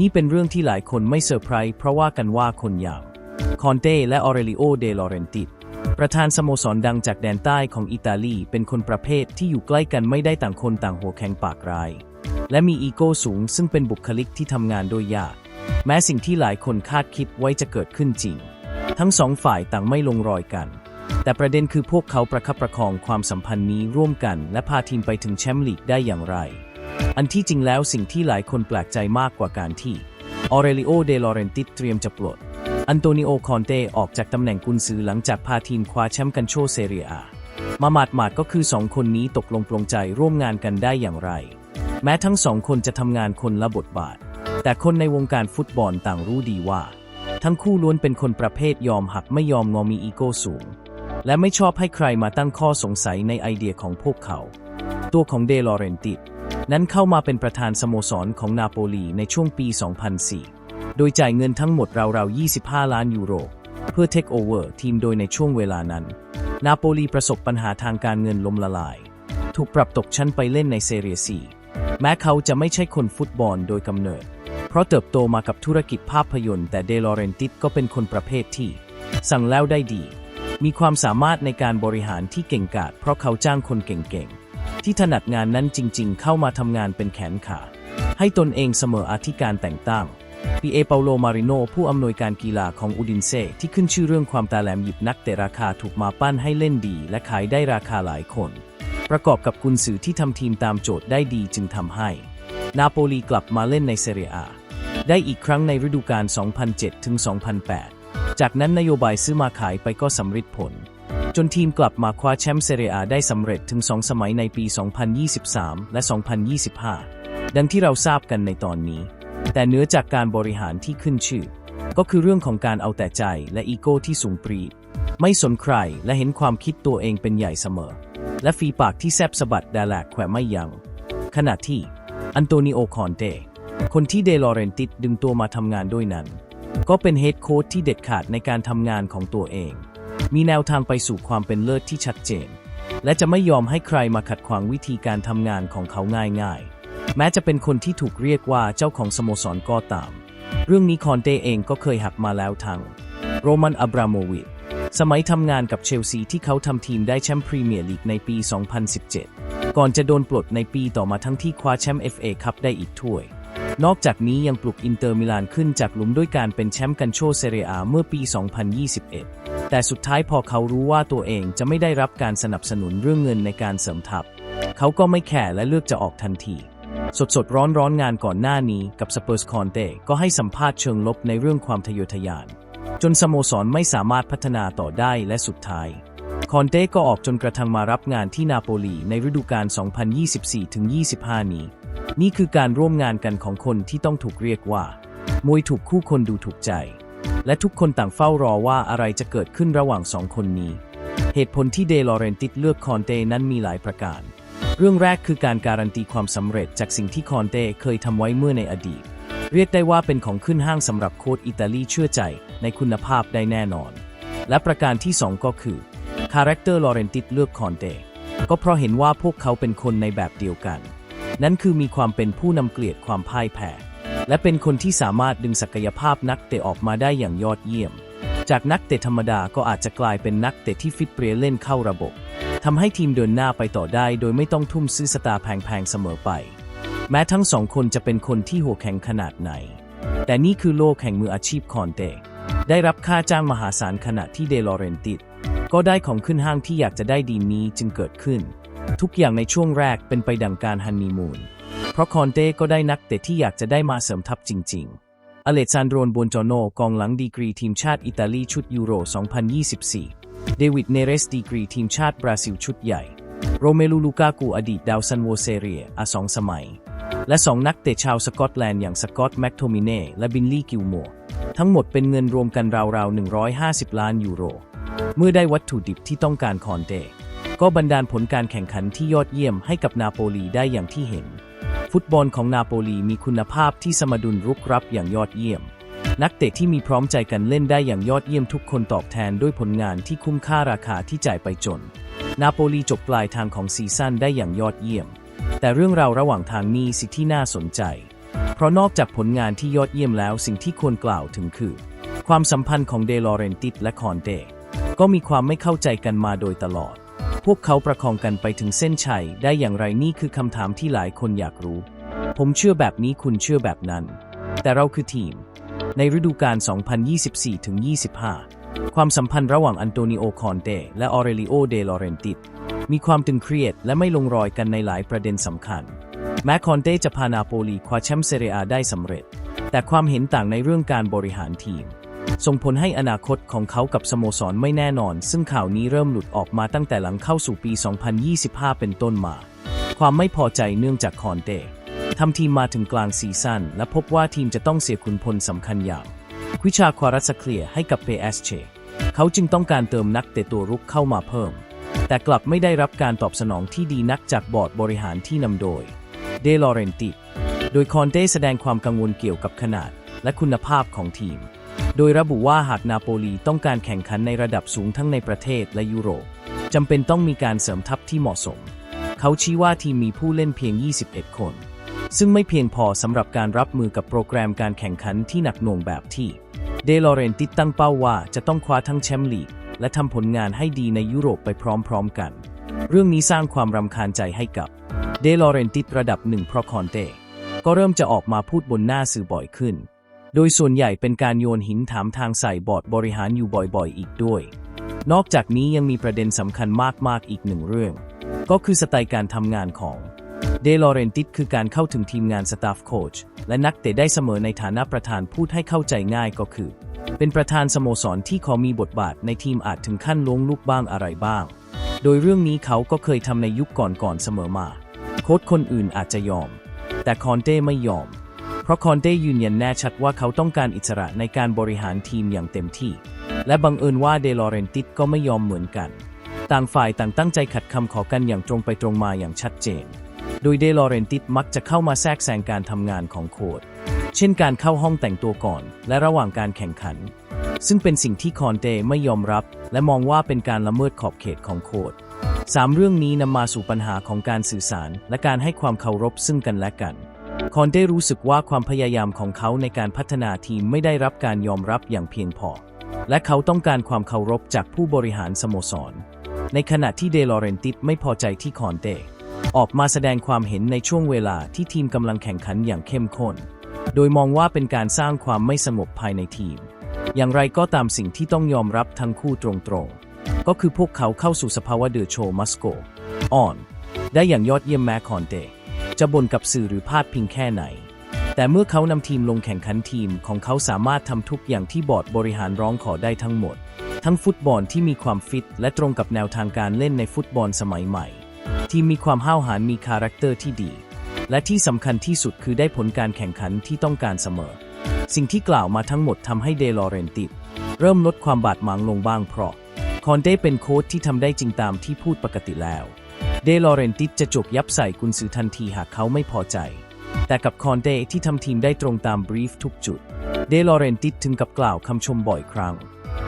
นี่เป็นเรื่องที่หลายคนไม่เซอร์ไพรส์เพราะว่ากันว่าคนอย่างคอนเต้และออเรลิโอ เดลอเรนติประธานสโมสรดังจากแดนใต้ของอิตาลี เป็นคนประเภทที่อยู่ใกล้กันไม่ได้ต่างคนต่างหัวแข็งปากร้าย และมีอีโก้สูงซึ่งเป็นบุคลิกที่ทำงานโดยยาก แม้สิ่งที่หลายคนคาดคิดไว้จะเกิดขึ้นจริง ทั้งสองฝ่ายต่างไม่ลงรอยกัน แต่ประเด็นคือพวกเขาประคับประคองความสัมพันธ์นี้ร่วมกัน และพาทีมไปถึงแชมป์ลีกได้อย่างไร อันที่จริงแล้วสิ่งที่หลายคนแปลกใจมากกว่าการที่ออเรลิโอ เดลอเรนติสเตรียมจะปลด อันโตนิโอ คอนเตออกจากตำแหน่งกุนซือหลังจากพาทีมคว้าแชมป์กันโชเซเรียอามาหมาดหมาดๆก็คือสองคนนี้ตกลงปลงใจร่วมงานกันได้อย่างไร แม้ทั้งสองคนจะทำงานคนละบทบาท แต่คนในวงการฟุตบอลต่างรู้ดีว่า ทั้งคู่ล้วนเป็นคนประเภทยอมหักไม่ยอมงอมีอีโก้สูง และไม่ชอบให้ใครมาตั้งข้อสงสัยในไอเดียของพวกเขา ตัวของเดลอเรนติส นั้นเข้ามาเป็นประธานสโมสรของนาโปลีในช่วงปี 2004 โดยจ่ายเงินทั้งหมดราวๆ 25 ล้านยูโร เพื่อเทคโอเวอร์ทีมโดยในช่วงเวลานั้น นาโปลีประสบปัญหาทางการเงินล้มละลาย ถูกปรับตกชั้นไปเล่นในเซเรียซีแม้เขาจะไม่ใช่คนฟุตบอลโดยกำเนิด เพราะเติบโตมากับธุรกิจภาพยนตร์แต่เดลอเรนติสก็เป็นคนประเภทที่ สั่งแล้วได้ดี มีความสามารถในการบริหารที่เก่งกาจเพราะเขาจ้างคนเก่งๆ ที่ถนัดงานนั้นจริงๆ เข้ามาทำงานเป็นแขนขา ให้ตนเองเสมออาธิการแต่งตั้งปีเอเปาโล มาริโน ผู้อำนวยการกีฬาของอูดินเซ่ที่ขึ้นชื่อเรื่องความตาแหลมหยิบนักแต่ราคาถูกมาปั้นให้เล่นดี และขายได้ราคาหลายคน ประกอบกับกุนซือที่ทำทีมตามโจทย์ได้ดีจึงทำให้ นาโปลีกลับมาเล่นในเซเรียอา ได้อีกครั้งในฤดูกาล 2007-2008 จากนั้นนโยบายซื้อมาขายไปก็สำเร็จผล จนทีมกลับมาคว้าแชมป์เซเรียได้สำเร็จถึง 2 สมัยในปี 2023 และ 2025 ดังที่เราทราบกันในตอนนี้ แต่เนื้อจากการบริหารที่ขึ้นชื่อ ก็คือเรื่องของการเอาแต่ใจและอีโก้ที่สูงปรีดไม่สนใครและเห็นความคิดตัวเองเป็นใหญ่เสมอ และฝีปากที่แซบสะบัดแดแลกแขวะไม่ยัง้งขณะที่อันโตนิโอคอนเตคนที่เดลอเรนติสดึงตัวมาทำงานด้วยนั้น ก็เป็นเฮดโค้ชที่เด็ดขาดในการทำงานของตัวเอง มีแนวทางไปสู่ความเป็นเลิศที่ชัดเจน และจะไม่ยอมให้ใครมาขัดขวางวิธีการทำงานของเขาง่ายๆ แม้จะเป็นคนที่ถูกเรียกว่าเจ้าของสโมสรก็ตาม เรื่องนี้คอนเตเองก็เคยหักมาแล้วทั้งโรมันอับราโมวิชสมัยทำงานกับเชลซีที่เขาทำทีมได้แชมป์พรีเมียร์ลีกในปี 2017 ก่อนจะโดนปลดในปีต่อมาทั้งที่คว้าแชมป์ FA คัพได้อีกถ้วย นอกจากนี้ยังปลุกอินเตอร์มิลานขึ้นจากหลุมด้วยการเป็นแชมป์กันโชเซเรียอาเมื่อปี 2021 แต่สุดท้ายพอเขารู้ว่าตัวเองจะไม่ได้รับการสนับสนุนเรื่องเงินในการเสริมทัพ เขาก็ไม่แคร์และเลือกจะออกทันที สดสดร้อนร้อนงานก่อนหน้านี้กับสเปอร์สคอนเตก็ให้สัมภาษณ์เชิงลบในเรื่องความทะเยอทะยาน จนสโมสรไม่สามารถพัฒนาต่อได้และสุดท้าย คอนเต้ก็ออกจนกระทั่งมารับงานที่นาโปลีในฤดูกาล 2024-25 นี้ นี่คือการร่วมงานกันของคนที่ต้องถูกเรียกว่ามวยถูกคู่คนดูถูกใจ และทุกคนต่างเฝ้ารอว่าอะไรจะเกิดขึ้นระหว่างสองคนนี้ เหตุผลที่เดลอเรนติสเลือกคอนเต้นั้นมีหลายประการ เรื่องแรกคือการการันตีความสำเร็จจากสิ่งที่คอนเต้เคยทำไว้เมื่อในอดีต เรียกได้ว่าเป็นของขึ้นห้างสำหรับโค้ชอิตาลีเชื่อใจในคุณภาพได้แน่นอน และประการที่สองก็คือคาแรคเตอร์ลอเรนติสเลือกคอนเต้ก็เพราะเห็นว่าพวกเขาเป็นคนในแบบเดียวกัน นั่นคือมีความเป็นผู้นำเกลียดความพ่ายแพ้ และเป็นคนที่สามารถดึงศักยภาพนักเตะออกมาได้อย่างยอดเยี่ยม จากนักเตะธรรมดาก็อาจจะกลายเป็นนักเตะที่ฟิตเปรียเล่นเข้าระบบทำให้ทีมเดินหน้าไปต่อได้ โดยไม่ต้องทุ่มซื้อสตาร์แพงๆเสมอไป แม้ทั้งสองคนจะเป็นคนที่หัวแข็งขนาดไหน แต่นี่คือโลกแห่งมืออาชีพคอนเตได้รับค่าจ้างมหาศาลขณะที่เดลอเรนติสก็ได้ของขึ้นห้างที่อยากจะได้ดีนี้จึงเกิดขึ้น ทุกอย่างในช่วงแรกเป็นไปดังการฮันนีมูน เพราะคอนเต้ก็ได้นักเตะที่อยากจะได้มาเสริมทัพจริง ๆ อเลซานโดรนบวนจอโนกองหลังดีกรีทีมชาติอิตาลีชุดยูโร 2024 เดวิดเนเรสดีกรีทีมชาติบราซิลชุดใหญ่ โรเมลูลูกากูอดีตดาวซันโวเซเรียอาสองสมัย และสองนักเตะชาวสกอตแลนด์อย่างสกอตแมคโทมิเน่และบินลี่กิลมัวทั้งหมดเป็นเงินรวมกันราวๆ 150 ล้านยูโร เมื่อได้วัตถุดิบที่ต้องการคอนเตก็บันดาลผลการแข่งขันที่ยอดเยี่ยมให้กับนาโปลีได้อย่างที่เห็น ฟุตบอลของนาโปลีมีคุณภาพที่สมดุลรุกรับอย่างยอดเยี่ยม นักเตะที่มีพร้อมใจกันเล่นได้อย่างยอดเยี่ยมทุกคนตอบแทนด้วยผลงานที่คุ้มค่าราคาที่จ่ายไปจน นาโปลีจบปลายทางของซีซั่นได้อย่างยอดเยี่ยม แต่เรื่องราวระหว่างทางนี้สิที่น่าสนใจ เพราะราะนอกจากผลงานที่ยอดเยี่ยมแล้วสิ่งที่ควรกล่าวถึงคือ ความสัมพันธ์ของเดลอเรนติสและคอนเตก็มีความไม่เข้าใจกันมาโดยตลอด พวกเขาประคองกันไปถึงเส้นชัยได้อย่างไรนี่คือคำถามที่หลายคนอยากรู้ ผมเชื่อแบบนี้คุณเชื่อแบบนั้น แต่เราคือทีม ในฤดูกาล 2024-25 ความสัมพันธ์ระหว่างอันโตนิโอ คอนเตและออเรลิโอ เดลอเรนติสมีความตึงเครียดและไม่ลงรอยกันในหลายประเด็นสำคัญ แม้คอนเต้จะพานาโปลีคว้าแชมป์เซเรียได้สำเร็จ แต่ความเห็นต่างในเรื่องการบริหารทีม ส่งผลให้อนาคตของเขากับสโมสรไม่แน่นอน ซึ่งข่าวนี้เริ่มหลุดออกมาตั้งแต่หลังเข้าสู่ปี 2025 เป็นต้นมา ความไม่พอใจเนื่องจากคอนเต้ทำทีมมาถึงกลางซีซั่นและพบว่าทีมจะต้องเสียขุนพลสำคัญอย่างควิชาควารัสเคลียร์ให้กับเปเอสเชเขาจึงต้องการเติมนักเตะตัวรุกเข้ามาเพิ่ม แต่กลับไม่ได้รับการตอบสนองที่ดีนักจากบอร์ดบริหารที่นำโดย เดลอเรนติ โดยคอนเต้แสดงความกังวลเกี่ยวกับขนาดและคุณภาพของทีม โดยระบุว่าหากนาโปลีต้องการแข่งขันในระดับสูงทั้งในประเทศและยุโรปจำเป็นต้องมีการเสริมทัพที่เหมาะสม เขาชี้ว่าทีมมีผู้เล่นเพียง 21 คน ซึ่งไม่เพียงพอสำหรับการรับมือกับโปรแกรมการแข่งขันที่หนักหน่วงแบบที่ เดลอเรนติตั้งเป้าว่าจะต้องคว้าทั้งแชมป์ลีกและทำผลงานให้ดีในยุโรปไปพร้อมๆกัน เรื่องนี้สร้างความรำคาญใจให้กับเดลอเรนติสระดับหนึ่งเพราะคอนเต้ก็เริ่มจะออกมาพูดบนหน้าสื่อบ่อยขึ้น โดยส่วนใหญ่เป็นการโยนหินถามทางใส่บอร์ดบริหารอยู่บ่อยๆ อีกด้วย นอกจากนี้ยังมีประเด็นสำคัญมากๆ อีกหนึ่งเรื่อง ก็คือสไตล์การทำงานของเดลอเรนติสคือการเข้าถึงทีมงานสตาฟโค้ชและนักเตะได้เสมอในฐานะประธานพูดให้เข้าใจง่ายก็คือ เป็นประธานสโมสรที่ขอมีบทบาทในทีมอาจถึงขั้นล้วงลูกบ้างอะไรบ้าง โดยเรื่องนี้เขาก็เคยทำในยุคก่อนๆเสมอมา โค้ชคนอื่นอาจจะยอม แต่คอนเต้ไม่ยอม ราะคอนเต้ยืนยันแน่ชัดว่าเขาต้องการอิสระในการบริหารทีมอย่างเต็มที่ และบังเอิญว่าเดลอเรนติสก็ไม่ยอมเหมือนกัน ต่างฝ่ายต่างตั้งใจขัดคำขอกันอย่างตรงไปตรงมาอย่างชัดเจน โดยเดลอเรนติสมักจะเข้ามาแทรกแซงการทำงานของโค้ชเช่นการเข้าห้องแต่งตัวก่อน และระหว่างการแข่งขัน ซึ่งเป็นสิ่งที่คอนเต้ไม่ยอมรับ และมองว่าเป็นการละเมิดขอบเขตของโค้ชสามเรื่องนี้นำมาสู่ปัญหาของการสื่อสาร และการให้ความเคารพซึ่งกันและกัน คอนเต้รู้สึกว่าความพยายามของเขาในการพัฒนาทีมไม่ได้รับการยอมรับอย่างเพียงพอ และเขาต้องการความเคารพจากผู้บริหารสโมสร ในขณะที่เดลอเรนติสไม่พอใจที่คอนเต้ออกมาแสดงความเห็นในช่วงเวลาที่ทีมกำลังแข่งขันอย่างเข้มข้น โดยมองว่าเป็นการสร้างความไม่สงบภายในทีม อย่างไรก็ตามสิ่งที่ต้องยอมรับทั้งคู่ตรงๆ ก็คือพวกเขาเข้าสู่สภาวะเดือโชมัสโก อ่อน ได้อย่างยอดเยี่ยมแม้คอนเต จะบ่นกับสื่อหรือพาดพิงแค่ไหน แต่เมื่อเขานำทีมลงแข่งขันทีมของเขาสามารถทำทุกอย่างที่บอร์ดบริหารร้องขอได้ทั้งหมด ทั้งฟุตบอลที่มีความฟิต และตรงกับแนวทางการเล่นในฟุตบอลสมัยใหม่ ทีมมีความห้าวหาญมีคาแรคเตอร์ที่ดี และที่สำคัญที่สุดคือได้ผลการแข่งขันที่ต้องการเสมอ สิ่งที่กล่าวมาทั้งหมดทำให้เดลอเรนติสเริ่มลดความบาดหมางลงบ้างเพราะคอนเต้เป็นโค้ชที่ทำได้จริงตามที่พูดปกติแล้ว เดลอเรนติสจะจกยับใส่กุนซือทันทีหากเขาไม่พอใจ แต่กับคอนเต้ที่ทำทีมได้ตรงตามบรีฟทุกจุด เดลอเรนติสถึงกับกล่าวคำชมบ่อยครั้ง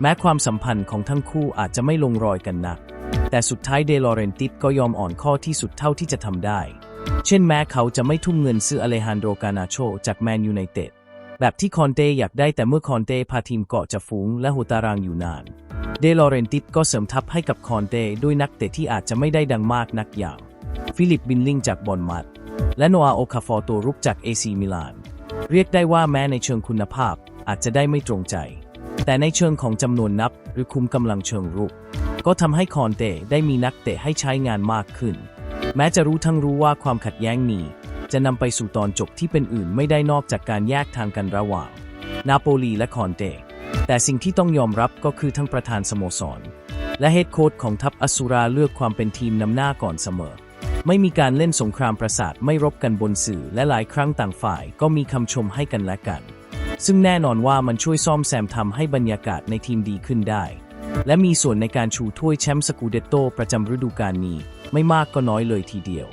แม้ความสัมพันธ์ของทั้งคู่อาจจะไม่ลงรอยกันนัก แต่สุดท้ายเดลอเรนติสก็ยอมอ่อนข้อที่สุดเท่าที่จะทำได้ เช่นแม้เขาจะไม่ทุ่มเงินซื้ออเลฮันโดกานาโชจากแมนยูไนเต็ด แบบที่คอนเต้อยากได้แต่เมื่อคอนเต้พาทีมเกาะจะฝูงและหัวตารางอยู่นาน เดลอเรนติสก็เสริมทัพให้กับคอนเต้ด้วยนักเตะที่อาจจะไม่ได้ดังมากนักอย่าง ฟิลิปบินลิงจากบอลมัด และโนอาโอคาฟอร์ตัวรุกจากเอซีมิลาน เรียกได้ว่าแม้ในเชิงคุณภาพอาจจะได้ไม่ตรงใจ แต่ในเชิงของจำนวนนับหรือคุมกำลังเชิงรุก ก็ทำให้คอนเต้ได้มีนักเตะให้ใช้งานมากขึ้น แม้จะรู้ทั้งรู้ว่าความขัดแย้งนี้ จะนำไปสู่ตอนจบที่เป็นอื่นไม่ได้นอกจากการแยกทางกันระหว่าง นาโปลีและคอนเต้แต่สิ่งที่ต้องยอมรับก็คือทั้งประธานสโมสร และเฮดโค้ชของทัพอสุราเลือกความเป็นทีมนำหน้าก่อนเสมอ ไม่มีการเล่นสงครามประสาทไม่รบกันบนสื่อและหลายครั้งต่างฝ่ายก็มีคำชมให้กันและกัน ซึ่งแน่นอนว่ามันช่วยซ่อมแซมทำให้บรรยากาศในทีมดีขึ้นได้ และมีส่วนในการชูถ้วยแชมป์สกูเดตโตประจำฤดูกาลนี้ ไม่มากก็น้อยเลยทีเดียว